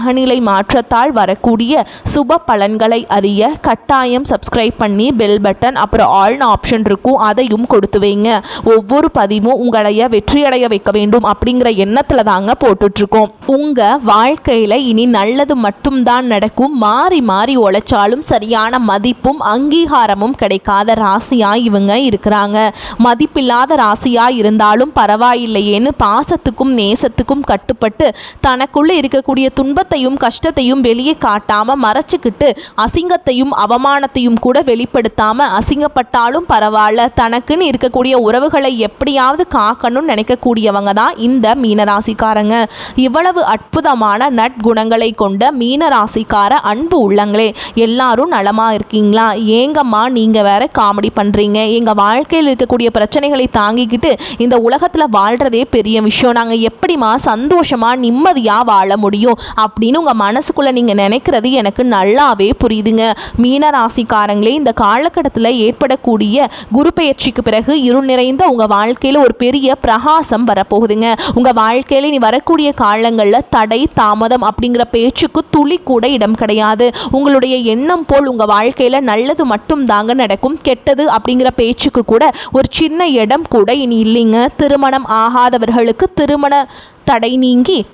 கிரகநிலை மாற்றத்தால் வரக்கூடிய சுப பலன்களை அறிய கட்டாயம் சப்ஸ்கிரைப் பண்ணி பெல் பட்டன் அப்புறம் ஆல்னு ஆப்ஷன் இருக்கும் அதையும் கொடுத்து வைங்க. ஒவ்வொரு பதிவும் உங்களைய வெற்றியடைய வைக்க வேண்டும் அப்படிங்கிற எண்ணத்தில் தாங்க போட்டுட்ருக்கோம். உங்கள் வாழ்க்கையில் இனி நல்லது மட்டும்தான் நடக்கும். மாறி மாறி உழைச்சாலும் சரியான மதிப்பும் அங்கீகாரமும் கிடைக்காத ராசியாக இவங்க இருக்கிறாங்க. மதிப்பில்லாத ராசியாக இருந்தாலும் பரவாயில்லையேன்னு பாசத்துக்கும் நேசத்துக்கும் கட்டுப்பட்டு தனக்குள்ளே இருக்கக்கூடிய துன்பத்தை துன்பத்தையும் கஷ்டத்தையும் வெளியே காட்டாம மறைச்சிக்கிட்டு அசிங்கத்தையும் அவமானத்தையும் கூட வெளிப்படுத்தாம அசிங்கப்பட்டாலும் பரவாயில்ல. தனக்குன்னு இருக்கக்கூடிய உறவுகளை எப்படியாவது காக்கணும்னு நினைக்கக்கூடியவங்க தான் இந்த மீனராசிக்காரங்க. இவ்வளவு அற்புதமான நற்குணங்களை கொண்ட மீனராசிக்கார அன்பு உள்ளங்களே எல்லாரும் நலமா இருக்கீங்களா? ஏங்கம்மா நீங்க வேற காமெடி பண்றீங்க. எங்க வாழ்க்கையில் இருக்கக்கூடிய பிரச்சனைகளை தாங்கிக்கிட்டு இந்த உலகத்துல வாழ்றதே பெரிய விஷயம். நாங்க எப்படிம்மா சந்தோஷமா நிம்மதியா வாழ முடியும்? அப்படின்னு உங்கள் மனசுக்குள்ளே நீங்கள் நினைக்கிறது எனக்கு நல்லாவே புரியுதுங்க. மீன ராசிக்காரங்களே இந்த காலகட்டத்தில் ஏற்படக்கூடிய குரு பெயர்ச்சிக்கு பிறகு இருள் நிறைந்த உங்கள் வாழ்க்கையில் ஒரு பெரிய பிரகாசம் வரப்போகுதுங்க. உங்கள் வாழ்க்கையில் நீ வரக்கூடிய காலங்களில் தடை தாமதம் அப்படிங்கிற பேச்சுக்கு துளி கூட இடம் கிடையாது. உங்களுடைய எண்ணம் போல் உங்கள் வாழ்க்கையில் நல்லது மட்டும் தாங்க நடக்கும். கெட்டது அப்படிங்கிற பேச்சுக்கு கூட ஒரு சின்ன இடம் கூட இனி இல்லைங்க. திருமணம் ஆகாதவர்களுக்கு திருமண தடை நீங்கி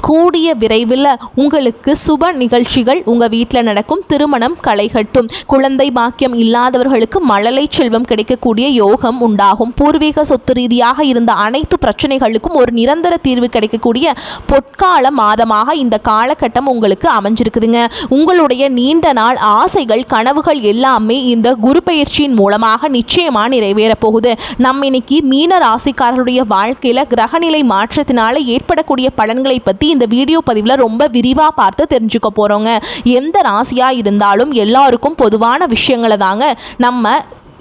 கூடிய விரைவில் உங்களுக்கு சுப நிகழ்ச்சிகள் உங்கள் வீட்டில் நடக்கும். திருமணம் களைகட்டும். குழந்தை பாக்கியம் இல்லாதவர்களுக்கு மழலை செல்வம் கிடைக்கக்கூடிய யோகம் உண்டாகும். பூர்வீக சொத்து ரீதியாக இருந்த அனைத்து பிரச்சனைகளுக்கும் ஒரு நிரந்தர தீர்வு கிடைக்கக்கூடிய பொற்கால மாதமாக இந்த காலகட்டம் உங்களுக்கு அமைஞ்சிருக்குதுங்க. உங்களுடைய நீண்ட நாள் ஆசைகள் கனவுகள் எல்லாமே இந்த குரு பயிற்சியின் மூலமாக நிச்சயமாக நிறைவேறப் போகுது. நம்ம இன்னைக்கு மீன ராசிக்காரர்களுடைய வாழ்க்கையில் கிரகநிலை மாற்றத்தினால ஏற்படக்கூடிய பலன்களை பற்றி பற்றி இந்த வீடியோ பதிவில் ரொம்ப விரிவாக பார்த்து தெரிஞ்சுக்க போகிறோங்க எந்த ராசியாக இருந்தாலும் எல்லாருக்கும் பொதுவான விஷயங்களை தாங்க நம்ம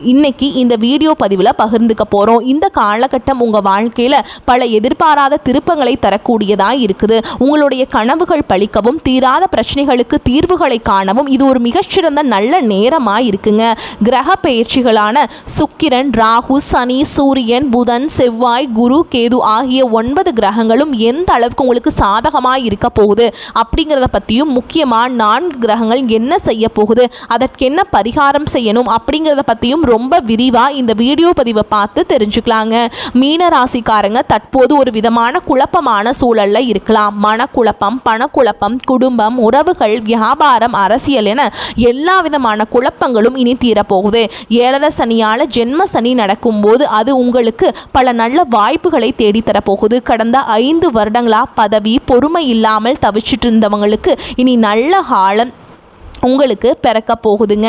இன்னைக்கு இந்த வீடியோ பதிவில் பகிர்ந்துக்க போகிறோம் இந்த காலகட்டம் உங்கள் வாழ்க்கையில் பல எதிர்பாராத திருப்பங்களை தரக்கூடியதாக இருக்குது. உங்களுடைய கனவுகள் பழிக்கவும் தீராத பிரச்சனைகளுக்கு தீர்வுகளை காணவும் இது ஒரு மிகச்சிறந்த நல்ல நேரமாக இருக்குங்க. கிரக பயிற்சிகளான சுக்கிரன் ராகு சனி சூரியன் புதன் செவ்வாய் குரு கேது ஆகிய ஒன்பது கிரகங்களும் எந்த அளவுக்கு உங்களுக்கு சாதகமாக இருக்க போகுது? அப்படிங்கிறத பற்றியும் முக்கியமாக நான்கு கிரகங்கள் என்ன செய்ய போகுது? அதற்கென்ன பரிகாரம் செய்யணும்? அப்படிங்கிறத பற்றியும் ரொம்ப விரிவாக இந்த வீடியோ பதிவை பார்த்து தெரிஞ்சுக்கலாங்க. மீன ராசிக்காரங்க தற்போது ஒரு விதமான குழப்பமான சூழல்ல இருக்கலாம். மனக்குழப்பம் பணக்குழப்பம் குடும்பம் உறவுகள் வியாபாரம் அரசியல் என எல்லா விதமான குழப்பங்களும் இனி தீரப்போகுது. ஏழரை சனியால ஜென்ம சனி நடக்கும்போது அது உங்களுக்கு பல நல்ல வாய்ப்புகளை தேடித்தரப்போகுது. கடந்த ஐந்து வருடங்களா பதவி பொறுமை இல்லாமல் தவிச்சிட்டு இருந்தவங்களுக்கு இனி நல்ல காலம் உங்களுக்கு பிறக்க போகுதுங்க.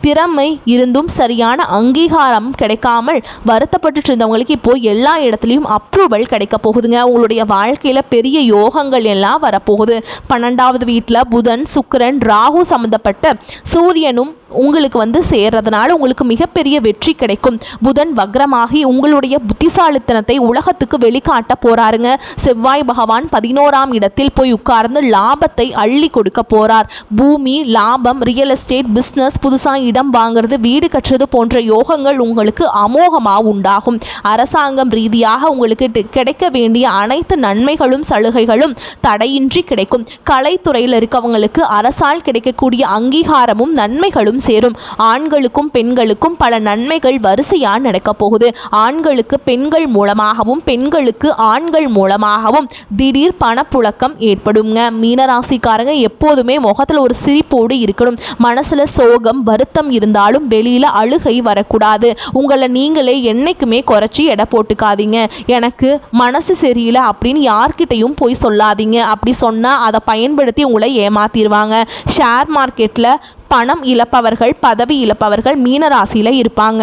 திறமை இருந்தும் சரியான அங்கீகாரம் கிடைக்காமல் வருத்தப்பட்டு இருந்தவங்களுக்கு இப்போ எல்லா இடத்துலையும் அப்ரூவல் கிடைக்க போகுதுங்க. உங்களுடைய வாழ்க்கையில் பெரிய யோகங்கள் எல்லாம் வரப்போகுது. பன்னெண்டாவது வீட்டில் புதன் சுக்கரன் ராகு சம்மந்தப்பட்ட சூரியனும் உங்களுக்கு வந்து சேர்றதுனால உங்களுக்கு மிகப்பெரிய வெற்றி கிடைக்கும். புதன் வக்ரமாகி உங்களுடைய புத்திசாலித்தனத்தை உலகத்துக்கு வெளிக்காட்ட போறாருங்க. செவ்வாய் பகவான் பதினோராம் இடத்தில் போய் உட்கார்ந்து லாபத்தை அள்ளி கொடுக்க போறார். பூமி லாபம் ரியல் எஸ்டேட் பிஸ்னஸ் புதுசாக இடம் வாங்குறது வீடு கட்டுறது போன்ற யோகங்கள் உங்களுக்கு அமோகமாக உண்டாகும். அரசாங்கம் ரீதியாக உங்களுக்கு கிடைக்க வேண்டிய அனைத்து நன்மைகளும் சலுகைகளும் தடையின்றி கிடைக்கும். கலைத்துறையில் இருக்கவங்களுக்கு அரசால் கிடைக்கக்கூடிய அங்கீகாரமும் நன்மைகளும் செல்வம் சேரும். ஆண்களுக்கும் பெண்களுக்கும் பல நன்மைகள் வரிசையாக நடக்கப் போகுது. ஆண்களுக்கு பெண்கள் மூலமாகவும் பெண்களுக்கு ஆண்கள் மூலமாகவும் திடீர் பணப்புழக்கம் ஏற்படுங்க. மீனராசிக்காரங்க எப்போதுமே முகத்தில் ஒரு சிரிப்போடு இருக்கணும். மனசுல சோகம் வருத்தம் இருந்தாலும் வெளியில அழுகை வரக்கூடாது. உங்களை நீங்களே என்னைக்குமே குறைச்சி எடை போட்டுக்காதீங்க. எனக்கு மனசு சரியில்லை அப்படின்னு யார்கிட்டையும் போய் சொல்லாதீங்க. அப்படி சொன்னால் அதை பயன்படுத்தி உங்களை ஏமாத்திடுவாங்க ஷேர் மார்க்கெட்டில் பணம் இழப்பவர்கள் பதவி இழப்பவர்கள் மீனராசியில் இருப்பாங்க.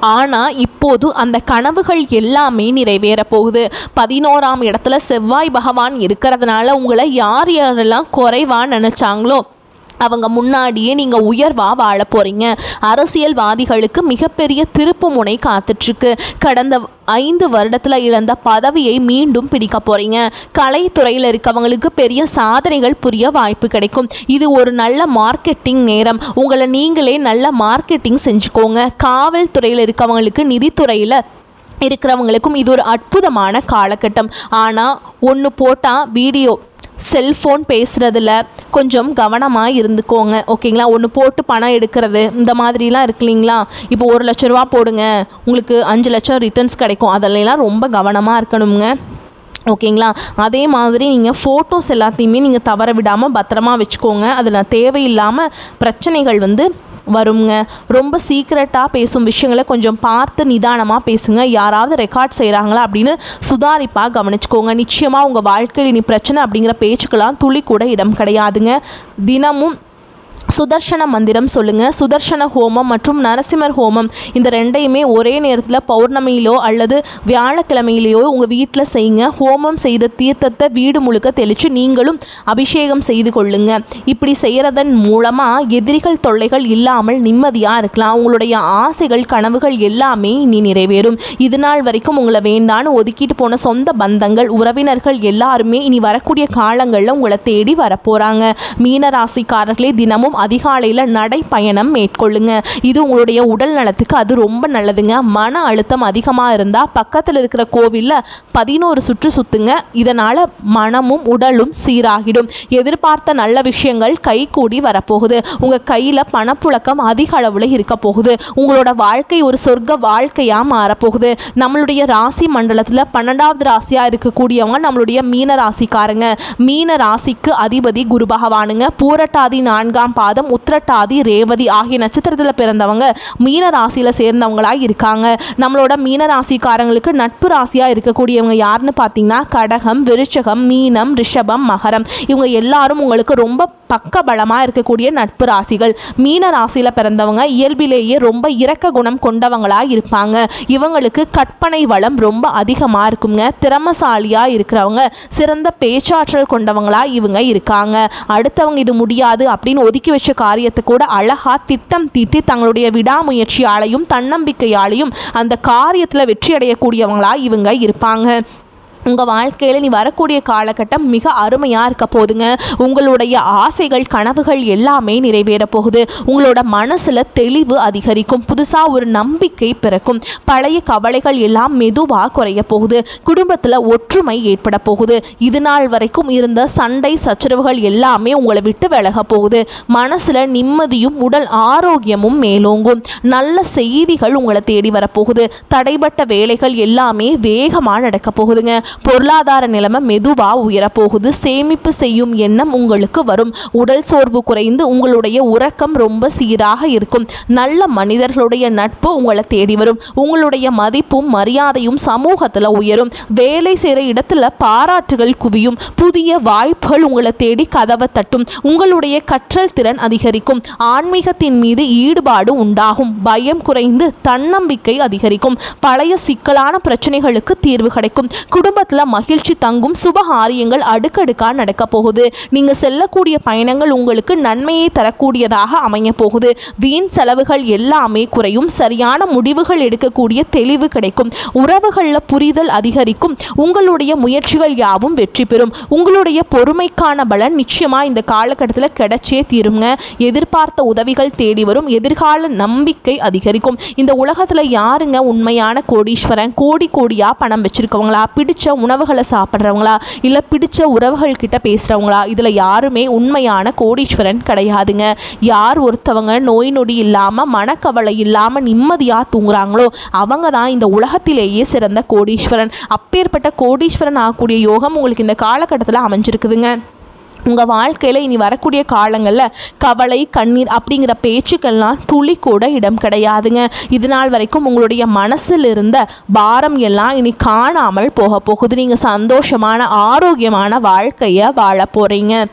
ஆனால் இப்போது அந்த கனவுகள் எல்லாமே நிறைவேற போகுது. பதினோராம் இடத்துல செவ்வாய் பகவான் இருக்கிறதுனால உங்களை யார் யாரெல்லாம் குறைவாக நினச்சாங்களோ அவங்க முன்னாடியே நீங்கள் உயர்வாக வாழ போகிறீங்க அரசியல்வாதிகளுக்கு மிகப்பெரிய திருப்பு முனை காத்துட்ருக்கு. கடந்த ஐந்து வருடத்தில் இழந்த பதவியை மீண்டும் பிடிக்க போகிறீங்க கலைத்துறையில் இருக்கவங்களுக்கு பெரிய சாதனைகள் புரிய வாய்ப்பு கிடைக்கும். இது ஒரு நல்ல மார்க்கெட்டிங் நேரம். உங்களை நீங்களே நல்ல மார்க்கெட்டிங் செஞ்சுக்கோங்க. காவல்துறையில் இருக்கவங்களுக்கு நிதித்துறையில் இருக்கிறவங்களுக்கும் இது ஒரு அற்புதமான காலகட்டம். ஆனால் ஒன்று போட்டால் வீடியோ செல்ஃபோன் பேசுகிறதுல கொஞ்சம் கவனமாக இருந்துக்கோங்க ஓகேங்களா? ஒன்று போட்டு பணம் எடுக்கிறது இந்த மாதிரிலாம் இருக்கு இல்லைங்களா? இப்போ ஒரு லட்ச ரூபா போடுங்க உங்களுக்கு அஞ்சு லட்சம் ரிட்டர்ன்ஸ் கிடைக்கும். அதிலெல்லாம் ரொம்ப கவனமாக இருக்கணுங்க. ஓகேங்களா? அதே மாதிரி நீங்கள் ஃபோட்டோஸ் எல்லாத்தையுமே நீங்கள் தவற விடாமல் பத்திரமா வச்சுக்கோங்க. அதில் தேவையில்லாமல் பிரச்சனைகள் வந்து வருங்க. ரொம்ப சீக்ரெட்டாக பேசும் விஷயங்களை கொஞ்சம் பார்த்து நிதானமாக பேசுங்க. யாராவது ரெக்கார்ட் செய்கிறாங்களா அப்படின்னு சுதாரிப்பாக கவனிச்சுக்கோங்க. நிச்சயமாக உங்கள் வாழ்க்கையில் இனி பிரச்சனை அப்படிங்கிற பேச்சுக்கெல்லாம் துளி கூட இடம் கிடையாதுங்க. தினமும் சுதர்ஷன மந்திரம் சொல்லுங்க. சுதர்ஷன ஹோமம் மற்றும் நரசிம்மர் ஹோமம் இந்த ரெண்டையுமே ஒரே நேரத்தில் பௌர்ணமியிலோ அல்லது வியாழக்கிழமையிலேயோ உங்கள் வீட்டில் செய்யுங்க. ஹோமம் செய்த தீர்த்தத்தை வீடு முழுக்க தெளித்து நீங்களும் அபிஷேகம் செய்து கொள்ளுங்க. இப்படி செய்கிறதன் மூலமாக எதிரிகள் தொல்லைகள் இல்லாமல் நிம்மதியாக இருக்கலாம். உங்களுடைய ஆசைகள் கனவுகள் எல்லாமே இனி நிறைவேறும். இது நாள் வரைக்கும் உங்களை வேண்டான்னு ஒதுக்கிட்டு போன சொந்த பந்தங்கள் உறவினர்கள் எல்லாருமே இனி வரக்கூடிய காலங்களில் உங்களை தேடி வரப்போகிறாங்க மீன ராசிக்காரர்களே தினமும் அதிகாலையில் நடைப்பயணம் மேற்கொள்ளுங்க. இது உங்களுடைய உடல் நலத்துக்கு அது ரொம்ப நல்லதுங்க. மன அழுத்தம் அதிகமாக இருந்தால் பக்கத்தில் இருக்கிற கோவிலில் பதினோரு சுற்று சுத்துங்க. இதனால் மனமும் உடலும் சீராகிடும். எதிர்பார்த்த நல்ல விஷயங்கள் கைகூடி வரப்போகுது. உங்கள் கையில் பணப்புழக்கம் அதிக அளவில் இருக்க போகுது. உங்களோட வாழ்க்கை ஒரு சொர்க்க வாழ்க்கையாக மாறப்போகுது. நம்மளுடைய ராசி மண்டலத்தில் பன்னெண்டாவது ராசியாக இருக்கக்கூடியவங்க நம்மளுடைய மீன ராசிக்காரங்க. மீன ராசிக்கு அதிபதி குரு பகவானுங்க. பூரட்டாதி நான்காம் பாதம் உத்திரட்டாதி ரேவதி ஆகிய நட்சத்திரத்தில் பிறந்தவங்க மீன ராசியில் சேர்ந்தவங்களாக இருக்காங்க. நம்மளோட மீன ராசிக்காரங்களுக்கு நட்பு ராசியாக இருக்கக்கூடியவங்க யாருன்னு பார்த்தீங்கன்னா கடகம் விருச்சகம் மீனம் ரிஷபம் மகரம். இவங்க எல்லாரும் உங்களுக்கு ரொம்ப பக்க பலமாக இருக்கக்கூடிய நட்பு ராசிகள். மீன ராசியில் பிறந்தவங்க இயல்பிலேயே ரொம்ப இரக்க குணம் கொண்டவங்களாக இருப்பாங்க. இவங்களுக்கு கற்பனை வளம் ரொம்ப அதிகமாக இருக்குங்க. திறமசாலியாக இருக்கிறவங்க சிறந்த பேச்சாற்றல் கொண்டவங்களாக இவங்க இருக்காங்க. அடுத்தவங்க இது முடியாது அப்படின்னு ஒதுக்கி வச்ச காரியத்தை கூட அழகா திட்டம் தீட்டி தங்களுடைய விடாமுயற்சியாலையும் தன்னம்பிக்கையாலையும் அந்த காரியத்தில் வெற்றி அடையக்கூடியவங்களா இவங்க இருப்பாங்க. உங்கள் வாழ்க்கையில் நீ வரக்கூடிய காலகட்டம் மிக அருமையாக இருக்க போதுங்க உங்களுடைய ஆசைகள் கனவுகள் எல்லாமே நிறைவேற போகுது. உங்களோட மனசில் தெளிவு அதிகரிக்கும். புதுசாக ஒரு நம்பிக்கை பிறக்கும். பழைய கவலைகள் எல்லாம் மெதுவாக குறைய போகுது. குடும்பத்தில் ஒற்றுமை ஏற்பட போகுது. இது நாள் வரைக்கும் இருந்த சண்டை சச்சரவுகள் எல்லாமே உங்களை விட்டு விலக போகுது. மனசில் நிம்மதியும் உடல் ஆரோக்கியமும் மேலோங்கும். நல்ல செய்திகள் உங்களை தேடி வரப்போகுது தடைபட்ட வேலைகள் எல்லாமே வேகமாக நடக்க போகுதுங்க. பொருளாதார நிலைமை மெதுவாக உயரப்போகுது. சேமிப்பு செய்யும் எண்ணம் உங்களுக்கு வரும். உடல் சோர்வு குறைந்து உங்களுடைய உறக்கம் ரொம்ப சீராக இருக்கும். நல்ல மனிதர்களுடைய நட்பு உங்களை தேடி வரும். உங்களுடைய மதிப்பும் மரியாதையும் சமூகத்தில் உயரும். வேலை செய்கிற இடத்துல பாராட்டுகள் குவியும். புதிய வாய்ப்புகள் உங்களை தேடி கதவை தட்டும். உங்களுடைய கற்றல் திறன் அதிகரிக்கும். ஆன்மீகத்தின் மீது ஈடுபாடு உண்டாகும். பயம் குறைந்து தன்னம்பிக்கை அதிகரிக்கும். பழைய சிக்கலான பிரச்சனைகளுக்கு தீர்வு கிடைக்கும். குடும்பத்தில் மகிழ்ச்சி தங்கும் சுபகாரியங்கள் அடுக்கடுக்காக நடக்க போகுது. நீங்கள் செல்லக்கூடிய பயணங்கள் உங்களுக்கு நன்மையை தரக்கூடியதாக அமைய போகுது. வீண் செலவுகள் எல்லாமே குறையும். சரியான முடிவுகள் எடுக்கக்கூடிய தெளிவு கிடைக்கும். உறவுகளில் புரிதல் அதிகரிக்கும். உங்களுடைய முயற்சிகள் யாவும் வெற்றி பெறும். உங்களுடைய பொறுமைக்கான பலன் நிச்சயமாக இந்த காலகட்டத்தில் கிடைச்சே தீருங்க. எதிர்பார்த்த உதவிகள் தேடி வரும். எதிர்கால நம்பிக்கை அதிகரிக்கும். இந்த உலகத்தில் யாருங்க உண்மையான கோடீஸ்வரன்? கோடி கோடியாக பணம் வச்சிருக்கவங்களா? பிடிச்ச உணவுகளை சாப்பிட்றவங்களா? இல்லை பிடிச்ச உறவுகள் கிட்ட பேசுகிறவங்களா இதில் யாருமே உண்மையான கோடீஸ்வரன் கிடையாதுங்க. யார் ஒருத்தவங்க நோய் நொடி இல்லாமல் மனக்கவலை இல்லாமல் நிம்மதியாக தூங்குறாங்களோ அவங்க தான் இந்த உலகத்திலேயே சிறந்த கோடீஸ்வரன். அப்பேற்பட்ட கோடீஸ்வரன் ஆகக்கூடிய யோகம் உங்களுக்கு இந்த காலகட்டத்தில் அமைஞ்சிருக்குதுங்க. உங்கள் வாழ்க்கையில் இனி வரக்கூடிய காலங்களில் கவலை கண்ணீர் அப்படிங்கிற பேச்சுக்கள்லாம் துளி கூட இடம் கிடையாதுங்க. இது நாள் வரைக்கும் உங்களுடைய மனசில் இருந்த பாரம் எல்லாம் இனி காணாமல் போக போகுது. நீங்கள் சந்தோஷமான ஆரோக்கியமான வாழ்க்கையை வாழ போகிறீங்க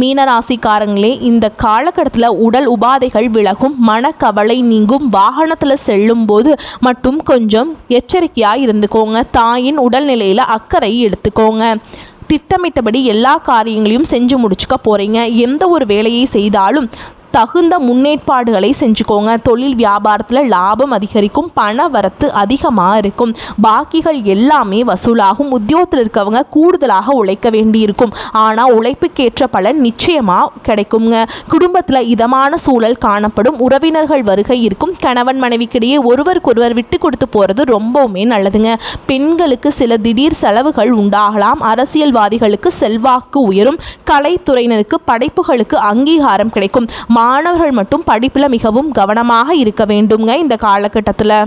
மீனராசிக்காரங்களே இந்த காலகட்டத்தில் உடல் உபாதைகள் விலகும் மனக்கவலை நீங்கும் வாகனத்தில் செல்லும்போது மட்டும் கொஞ்சம் எச்சரிக்கையாக இருந்துக்கோங்க. தாயின் உடல்நிலையில் அக்கறை எடுத்துக்கோங்க. திட்டமிட்டபடி எல்லா காரியங்களையும் செஞ்சு முடிச்சுக்க போகிறீங்க எந்த ஒரு வேலையை செய்தாலும் தகுந்த முன்னேற்பாடுகளை செஞ்சுக்கோங்க. தொழில் வியாபாரத்தில் லாபம் அதிகரிக்கும் பண வரத்து அதிகமாக இருக்கும். பாக்கிகள் எல்லாமே வசூலாகும். உத்தியோகத்தில் இருக்கவங்க கூடுதலாக உழைக்க வேண்டியிருக்கும். ஆனால் உழைப்புக்கேற்ற பலன் நிச்சயமாக கிடைக்குங்க. குடும்பத்தில் இதமான சூழல் காணப்படும். உறவினர்கள் வருகை இருக்கும். கணவன் மனைவிக்கிடையே ஒருவருக்கொருவர் விட்டு கொடுத்து போகிறது ரொம்பவுமே நல்லதுங்க. பெண்களுக்கு சில திடீர் செலவுகள் உண்டாகலாம். அரசியல்வாதிகளுக்கு செல்வாக்கு உயரும். கலைத்துறையினருக்கு படைப்புகளுக்கு அங்கீகாரம் கிடைக்கும். மா மாணவர்கள் மட்டும் படிப்பில் மிகவும் கவனமாக இருக்க வேண்டுங்க இந்த காலகட்டத்தில்.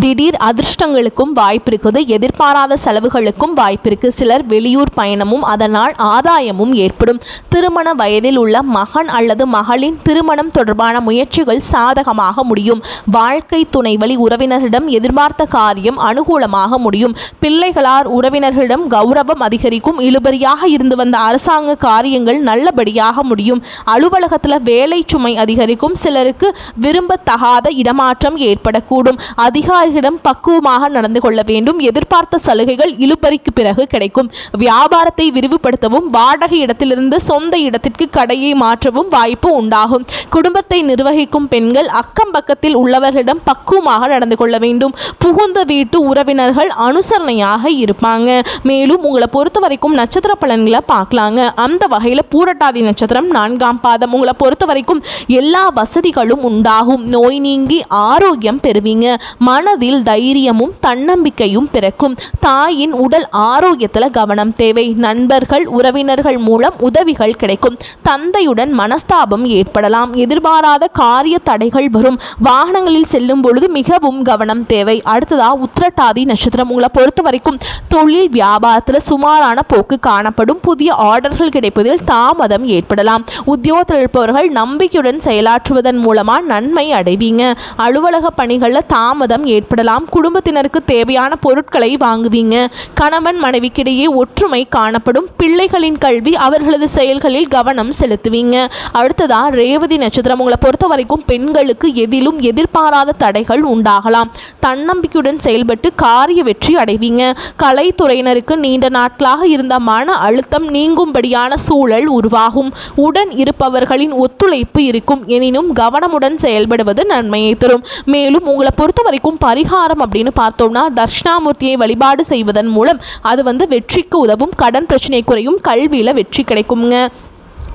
திடீர் அதிர்ஷ்டங்களுக்கும் வாய்ப்பு இருக்குது. எதிர்பாராத செலவுகளுக்கும் வாய்ப்பு சிலர் வெளியூர் பயணமும் அதனால் ஆதாயமும் ஏற்படும். திருமண வயதில் உள்ள மகன் அல்லது மகளின் திருமணம் தொடர்பான முயற்சிகள் சாதகமாக முடியும். வாழ்க்கை துணை வழி உறவினரிடம் எதிர்பார்த்த காரியம் அனுகூலமாக முடியும். பிள்ளைகளார் உறவினர்களிடம் கௌரவம் அதிகரிக்கும். இழுபறியாக இருந்து வந்த அரசாங்க காரியங்கள் நல்லபடியாக முடியும். அலுவலகத்தில் வேலை சுமை அதிகரிக்கும். சிலருக்கு விரும்பத்தகாத இடமாற்றம் ஏற்படக்கூடும். அதிகார வியாபாரிகளிடம் பக்குவமாக நடந்து கொள்ள வேண்டும். எதிர்பார்த்த சலுகைகள் இழுபறிக்கு பிறகு கிடைக்கும். வியாபாரத்தை விரிவுபடுத்தவும் வாடகை இடத்திலிருந்து சொந்த இடத்திற்கு கடையை மாற்றவும் வாய்ப்பு உண்டாகும். குடும்பத்தை நிர்வகிக்கும் பெண்கள் அக்கம் பக்கத்தில் உள்ளவர்களிடம் பக்குவமாக நடந்து கொள்ள வேண்டும். புகுந்த வீட்டு உறவினர்கள் அனுசரணையாக இருப்பாங்க. மேலும் உங்களை பொறுத்த வரைக்கும் நட்சத்திர பலன்களை பார்க்கலாங்க. அந்த வகையில் பூரட்டாதி நட்சத்திரம் நான்காம் பாதம். உங்களை பொறுத்த வரைக்கும் எல்லா வசதிகளும் உண்டாகும். நோய் நீங்கி ஆரோக்கியம் பெறுவீங்க. மன மனதில் தைரியமும் தன்னம்பிக்கையும் பிறக்கும். தாயின் உடல் ஆரோக்கியத்தில் கவனம் தேவை. நண்பர்கள் உறவினர்கள் மூலம் உதவிகள் கிடைக்கும். தந்தையுடன் மனஸ்தாபம் ஏற்படலாம். எதிர்பாராத காரிய தடைகள் வரும். வாகனங்களில் செல்லும் பொழுது மிகவும் கவனம் தேவை. அடுத்ததா உத்திரட்டாதி நட்சத்திரம் உங்களை பொறுத்த வரைக்கும் தொழில் வியாபாரத்தில் சுமாரான போக்கு காணப்படும். புதிய ஆர்டர்கள் கிடைப்பதில் தாமதம் ஏற்படலாம். உத்தியோகத்தில் இருப்பவர்கள் நம்பிக்கையுடன் செயலாற்றுவதன் மூலமாக நன்மை அடைவீங்க. அலுவலக பணிகளில் தாமதம் ஏற்படலாம். குடும்பத்தினருக்கு தேவையான பொருட்களை வாங்குவீங்க. கணவன் மனைவிக்கிடையே ஒற்றுமை காணப்படும். பிள்ளைகளின் கல்வி அவர்களது செயல்களில் கவனம் செலுத்துவீங்க. அடுத்ததா ரேவதி நட்சத்திரம். உங்களை பொறுத்த வரைக்கும் பெண்களுக்கு எதிலும் எதிர்பாராத தடைகள் உண்டாகலாம். தன்னம்பிக்கையுடன் செயல்பட்டு காரிய வெற்றி அடைவீங்க. கலைத்துறையினருக்கு நீண்ட நாட்களாக இருந்த மன அழுத்தம் நீங்கும்படியான சூழல் உருவாகும். உடன் இருப்பவர்களின் ஒத்துழைப்பு இருக்கும். எனினும் கவனமுடன் செயல்படுவது நன்மையை தரும். மேலும் உங்களை பொறுத்த வரைக்கும் பரிகாரம் அப்படின்னு பார்த்தோம்னா தர்ஷ்ணாமூர்த்தியை வழிபாடு செய்வதன் மூலம் அது வந்து வெற்றிக்கு உதவும் கடன் பிரச்சனை குறையும் கல்வியில் வெற்றி கிடைக்குங்க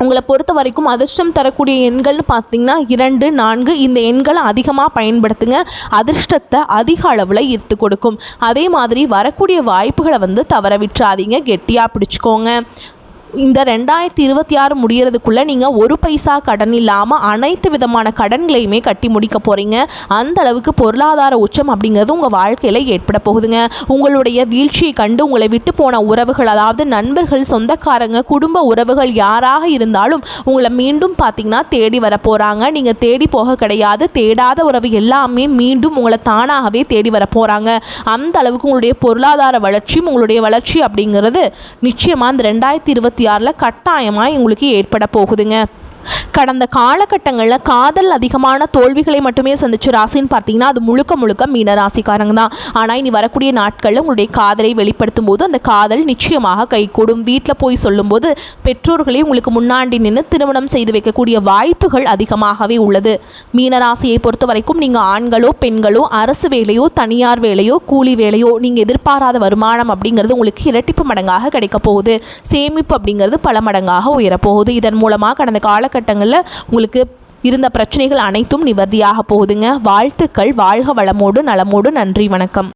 உங்களை பொறுத்த வரைக்கும் அதிர்ஷ்டம் தரக்கூடிய எண்கள்னு பார்த்தீங்கன்னா இரண்டு நான்கு இந்த எண்களை அதிகமாக பயன்படுத்துங்க. அதிர்ஷ்டத்தை அதிக அளவில் ஈர்த்து கொடுக்கும். அதே மாதிரி வரக்கூடிய வாய்ப்புகளை வந்து தவற விட்டுறாதீங்க. கெட்டியாக பிடிச்சிக்கோங்க. இந்த ரெண்டாயிரத்தி இருபத்தி ஆறு முடிகிறதுக்குள்ளே நீங்கள் ஒரு பைசா கடன் இல்லாமல் அனைத்து விதமான கடன்களையுமே கட்டி முடிக்க போகிறீங்க அந்த அளவுக்கு பொருளாதார உச்சம் அப்படிங்கிறது உங்கள் வாழ்க்கையில் ஏற்பட போகுதுங்க. உங்களுடைய வீழ்ச்சியை கண்டு உங்களை விட்டு போன உறவுகள் அதாவது நண்பர்கள் சொந்தக்காரங்க குடும்ப உறவுகள் யாராக இருந்தாலும் உங்களை மீண்டும் பார்த்தீங்கன்னா தேடி வர போகிறாங்க நீங்கள் தேடி போக கிடையாது. தேடாத உறவு எல்லாமே மீண்டும் உங்களை தானாகவே தேடி வர போகிறாங்க அந்த அளவுக்கு உங்களுடைய பொருளாதார வளர்ச்சியும் உங்களுடைய வளர்ச்சி அப்படிங்கிறது நிச்சயமாக அந்த ரெண்டாயிரத்தி இருபத்தி இருபத்தி ஆறில் கட்டாயமாக உங்களுக்கு ஏற்பட போகுதுங்க. கடந்த காலகட்டங்களில் காதல் அதிகமான தோல்விகளை மட்டுமே சந்திச்ச ராசின்னு பார்த்தீங்கன்னா அது முழுக்க முழுக்க மீன ராசிக்காரங்க தான். ஆனால் இனி வரக்கூடிய நாட்களில் உங்களுடைய காதலை வெளிப்படுத்தும் போது அந்த காதல் நிச்சயமாக கைகூடும். வீட்டில் போய் சொல்லும்போது பெற்றோர்களே உங்களுக்கு முன்னாடி நின்று திருமணம் செய்து வைக்கக்கூடிய வாய்ப்புகள் அதிகமாகவே உள்ளது. மீனராசியை பொறுத்த வரைக்கும் நீங்கள் ஆண்களோ பெண்களோ அரசு வேலையோ தனியார் வேலையோ கூலி வேலையோ நீங்கள் எதிர்பாராத வருமானம் அப்படிங்கிறது உங்களுக்கு இரட்டிப்பு மடங்காக கிடைக்க போகுது. சேமிப்பு அப்படிங்கிறது பல மடங்காக உயரப்போகுது இதன் மூலமாக கடந்த காலகட்டங்களில் உங்களுக்கு இருந்த பிரச்சனைகள் அனைத்தும் நிவர்த்தியாக போகுதுங்க. வாழ்த்துக்கள். வாழ்க வளமோடு நலமோடு. நன்றி. வணக்கம்.